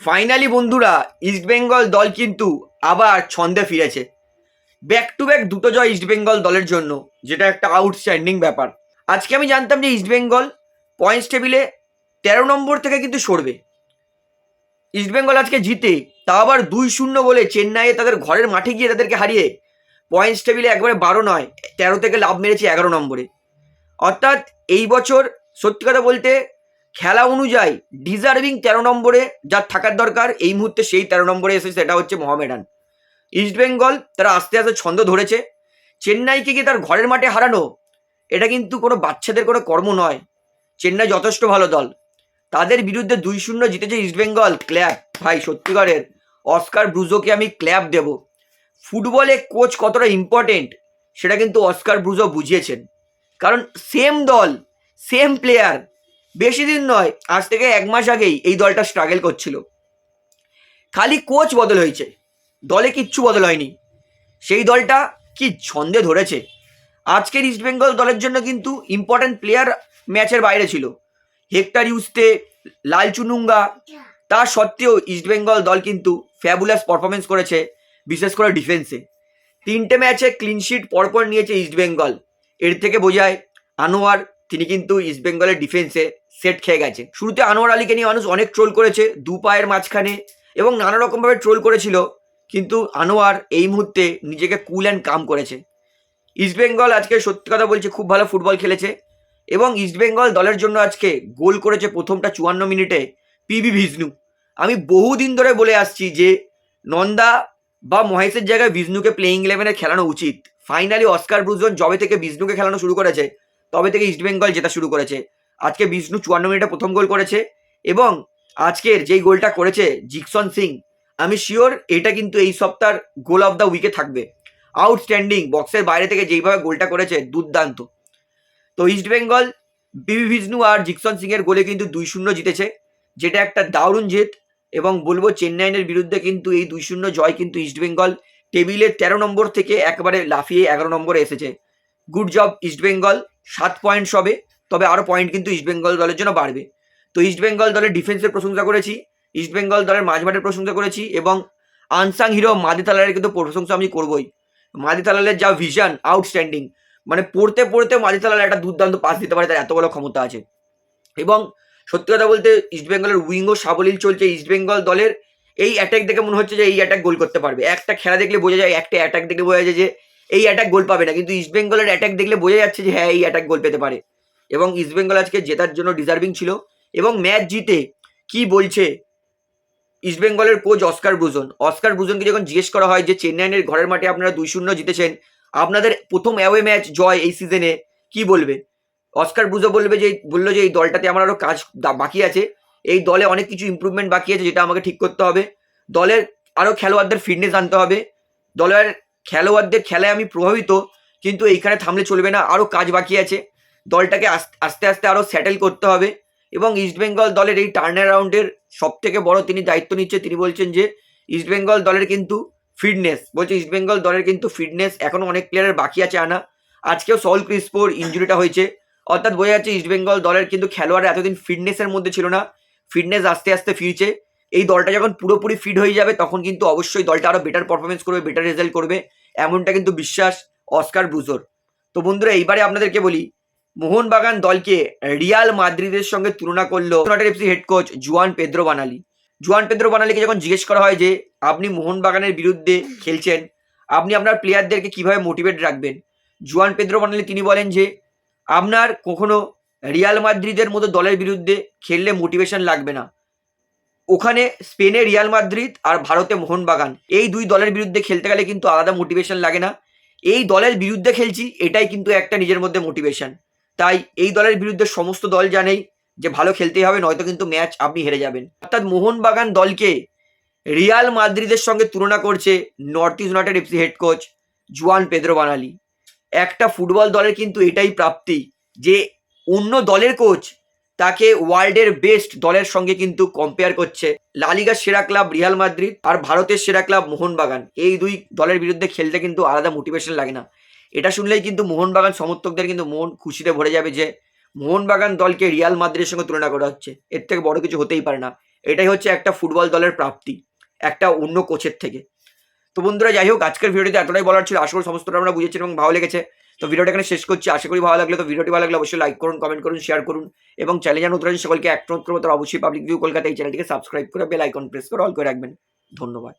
Finally বন্ধুরা ইস্টবেঙ্গল দল কিন্তু আবার ছন্দে ফিরেছে। ব্যাক টু ব্যাক দুটো জয় ইস্টবেঙ্গল দলের জন্য, যেটা একটা আউটস্ট্যান্ডিং ব্যাপার। আজকে আমি জানতাম যে ইস্টবেঙ্গল পয়েন্টস টেবিলে তেরো নম্বর থেকে কিন্তু সরবে। ইস্টবেঙ্গল আজকে জিতে তা আবার দুই শূন্য বলে চেন্নাইয়ে তাদের ঘরের মাঠে গিয়ে তাদেরকে হারিয়ে পয়েন্টস টেবিলে একবারে বারো নয়, তেরো থেকে লাভ মেরেছে এগারো নম্বরে। অর্থাৎ এই বছর সত্যি কথা বলতে খেলা অনুযায়ী ডিজার্ভিং তেরো নম্বরে যার থাকার দরকার, এই মুহূর্তে সেই তেরো নম্বরে এসেছে, সেটা হচ্ছে মোহামেডান। ইস্টবেঙ্গল তারা আস্তে আস্তে ছন্দ ধরেছে। চেন্নাইকে গিয়ে তার ঘরের মাঠে হারানো? এটা কিন্তু কোনো বাচ্চাদের কোনো কর্ম নয়। চেন্নাই যথেষ্ট ভালো দল। তাদের বিরুদ্ধে দুই শূন্য জিতেছে ইস্টবেঙ্গল ক্ল্যাব ভাই, সত্যিকারের, অস্কার ব্রুজোকে আমি ক্ল্যাব দেব। ফুটবলে কোচ কতটা ইম্পর্টেন্ট সেটা কিন্তু অস্কার ব্রুজো বুঝিয়েছেন। কারণ সেম দল সেম প্লেয়ার বেশি দিন নয়, আজ থেকে এক মাস আগেই এই দলটা স্ট্রাগল করছিল। খালি কোচ বদল হয়েছে, দলে কিচ্ছু বদল হয়নি। সেই দলটা কি ছন্দে ধরেছে। আজকের ইস্টবেঙ্গল দলের জন্য কিন্তু ইম্পর্ট্যান্ট প্লেয়ার ম্যাচের বাইরে ছিল। হেক্টর লাল চুনুঙ্গা, তা সত্ত্বেও ইস্টবেঙ্গল দল কিন্তু ফ্যাবুলাস পারফরমেন্স করেছে, বিশেষ করে ডিফেন্সে তিনটে ম্যাচে ক্লিনশিট পরপর নিয়েছে ইস্টবেঙ্গল এর থেকে বোঝায়, আনোয়ার তিনি কিন্তু ইস্টবেঙ্গলের ডিফেন্সে সেট খেয়ে গেছে। শুরুতে আনোয়ার আলীকে নিয়ে মানুষ অনেক ট্রোল করেছে, দু পায়ের মাঝখানে, এবং নানা রকমভাবে ট্রোল করেছিল, কিন্তু আনোয়ার এই মুহূর্তে নিজেকে কুল অ্যান্ড কাম করেছে। ইস্টবেঙ্গল আজকে সত্যি কথা বলছে, খুব ভালো ফুটবল খেলেছে, এবং ইস্টবেঙ্গল দলের জন্য আজকে গোল করেছে প্রথমটা চুয়ান্ন মিনিটে পিবি ভিষ্ণু আমি বহুদিন ধরে বলে আসছি যে, নন্দা বা মহেশের জায়গায় বিষ্ণুকে প্লেইং ইলেভেনে খেলানো উচিত। ফাইনালি অস্কার ব্রুজন জবে থেকে বিষ্ণুকে খেলানো শুরু করেছে। তবে থেকে ইস্টবেঙ্গল জেতা শুরু করেছে। আজকে বিষ্ণু চুয়ান্ন মিনিটে প্রথম গোল করেছে এবং আজকের যেই গোলটা করেছে জিকসন সিং, আমি শিওর এটা কিন্তু এই সপ্তাহের গোল অফ দ্য উইকে থাকবে। আউটস্ট্যান্ডিং বক্সের বাইরে থেকে যেইভাবে গোলটা করেছে, দুর্দান্ত। তো ইস্টবেঙ্গল বিবি বিষ্ণু আর জিকসন সিং এর গোলে কিন্তু দুই শূন্য জিতেছে, যেটা একটা দারুণ জেত এবং বলব চেন্নাইয়ের বিরুদ্ধে কিন্তু এই দুই শূন্য জয় কিন্তু ইস্টবেঙ্গল টেবিলে তেরো নম্বর থেকে একবারে লাফিয়ে এগারো নম্বরে এসেছে। গুড জব ইস্টবেঙ্গল সাত পয়েন্ট হবে তবে আরও পয়েন্ট কিন্তু ইস্টবেঙ্গল দলের জন্য বাড়বে। তো ইস্টবেঙ্গল দলের ডিফেন্সের প্রশংসা করেছি ইস্টবেঙ্গল দলের মাঝমাঠের প্রশংসা করেছি এবং আনসাং হিরো মাদি তালালের কিন্তু প্রশংসা আমি করবই। মাদি তালালের যা ভিশন আউটস্ট্যান্ডিং মানে পড়তে পড়তে মাদি তালাল একটা দুর্দান্ত পাস দিতে পারে, তার এত বড় ক্ষমতা আছে। এবং সত্যি কথা বলতে ইস্টবেঙ্গলের উইঙ্গও সাবলীল চলছে ইস্টবেঙ্গল দলের। এই অ্যাটাক দেখে মনে হচ্ছে যে এই অ্যাটাক গোল করতে পারবে। একটা খেলা দেখলে বোঝা যায়, একটা অ্যাটাক দেখলে বোঝা যায় যে এই অ্যাটাক গোল পাবে না। কিন্তু ইস্টবেঙ্গলের অ্যাটাক দেখলে বোঝা যাচ্ছে যে হ্যাঁ এই অ্যাটাক গোল পেতে পারে। এবং ইস্টবেঙ্গল আজকে জেতার জন্য ডিজার্ভিং ছিল। এবং ম্যাচ জিতে কি বলছে ইস্টবেঙ্গলের কোচ অস্কার ব্রুজন অস্কার ব্রুজনকে যখন জিজ্ঞেস করা হয় যে, চেন্নাইয়ের ঘরের মাঠে আপনারা দুই শূন্য জিতেছেন, আপনাদের প্রথম অ্যাওয়ে ম্যাচ জয় এই সিজনে কি বলবে? অস্কার ব্রুজো বলবে যে, বলল যে, এই দলটাতে আমার আরও কাজ বাকি আছে। এই দলে অনেক কিছু ইমপ্রুভমেন্ট বাকি আছে যেটা আমাকে ঠিক করতে হবে। দলের আরও খেলোয়াড়দের ফিটনেস আনতে হবে। দলের খেলোয়াড়দের খেলায় আমি প্রভাবিত, কিন্তু এইখানে থামলে চলবে না আরও কাজ বাকি আছে। দলটাকে আস্তে আস্তে আরও সেটেল করতে হবে এবং ইস্টবেঙ্গল দলের এই টার্ন অ্যারাউন্ডের সব থেকে বড় তিনি দায়িত্ব নিচ্ছে, তিনি বলছেন যে ইস্টবেঙ্গল দলের কিন্তু ফিটনেস বলছে ইস্টবেঙ্গল দলের কিন্তু ফিটনেস এখনও অনেক প্লেয়ারের বাকি আছে আনা। আজকেও সল ক্রিস্পোর ইঞ্জুরিটা হয়েছে। অর্থাৎ বোঝা যাচ্ছে ইস্টবেঙ্গল দলের কিন্তু খেলোয়াড় এতদিন ফিটনেসের মধ্যে ছিল না। ফিটনেস আস্তে আস্তে ফিরছে। এই দলটা যখন পুরোপুরি ফিট হয়ে যাবে, তখন কিন্তু অবশ্যই দলটা আরও বেটার পারফরমেন্স করবে বেটার রেজাল্ট করবে। এমনটা কিন্তু বিশ্বাস অস্কার ব্রুজোর তো বন্ধুরা, এইবারে আপনাদেরকে বলি, মোহনবাগান দলকে রিয়াল মাদ্রিদের সঙ্গে তুলনা করল FC head coach Juan Pedro Benali. Juan Pedro বানালিকে যখন জিজ্ঞেস করা হয় যে, আপনি মোহনবাগানের বিরুদ্ধে খেলছেন? আপনি আপনার প্লেয়ারদেরকে কীভাবে মোটিভেট রাখবেন? জুয়ান পেদ্রো বানালি তিনি বলেন যে, আপনার কখনো রিয়াল মাদ্রিদের মতো দলের বিরুদ্ধে খেললে মোটিভেশন লাগবে না। ওখানে স্পেনে রিয়াল মাদ্রিদ আর ভারতে মোহনবাগান। এই দুই দলের বিরুদ্ধে খেলতে গেলে কিন্তু আলাদা মোটিভেশন লাগে না। এই দলের বিরুদ্ধে খেলছি, এটাই কিন্তু একটা নিজের মধ্যে মোটিভেশন তাই এই দলের বিরুদ্ধে সমস্ত দল জানেই যে ভালো খেলতেই হবে, নয়তো কিন্তু ম্যাচ আপনি হেরে যাবেন। অর্থাৎ মোহনবাগান দলকে রিয়াল মাদ্রিদের সঙ্গে তুলনা করছে North East United FC head coach Juan Pedro Benali. একটা ফুটবল দলের কিন্তু এটাই প্রাপ্তি যে অন্য দলের কোচ তাকে ওয়ার্ল্ডের বেস্ট দলের সঙ্গে কিন্তু কম্পেয়ার করছে। লালিগার সেরা ক্লাব রিয়াল মাদ্রিদ আর ভারতের সেরা ক্লাব মোহনবাগান। এই দুই দলের বিরুদ্ধে খেলতে কিন্তু আলাদা মোটিভেশন লাগে না। এটা শুনলেই কিন্তু মোহনবাগান সমর্থকদের কিন্তু মন খুশিতে ভরে যাবে যে, মোহনবাগান দলকে রিয়াল মাদ্রিদের সঙ্গে তুলনা করা হচ্ছে। এর থেকে বড় কিছু হতেই পারে না। এটাই হচ্ছে একটা ফুটবল দলের প্রাপ্তি, একটা অন্য কোচের থেকে। তো বন্ধুরা, যাই হোক, আজকের ভিডিওতে এতটাই বলার ছিল। করি সমস্তটা আমরা বুঝেছি এবং ভালো লেগেছে। তো ভিডিওটা এখানে শেষ করছি। আশা করি ভালো লাগলে তো ভিডিওটি ভালো লাগলে অবশ্যই লাইক করুন কমেন্ট করুন শেয়ার করুন এবং চ্যানেল জানো উত্তরাঞ্চল সকলকে এক নতুন অবশ্যই পাবলিক ভিউ কলকাতা এই চ্যানেলটিকে সাবস্ক্রাইব করে বেল আইকন প্রেস করে অল করে রাখবেন। ধন্যবাদ।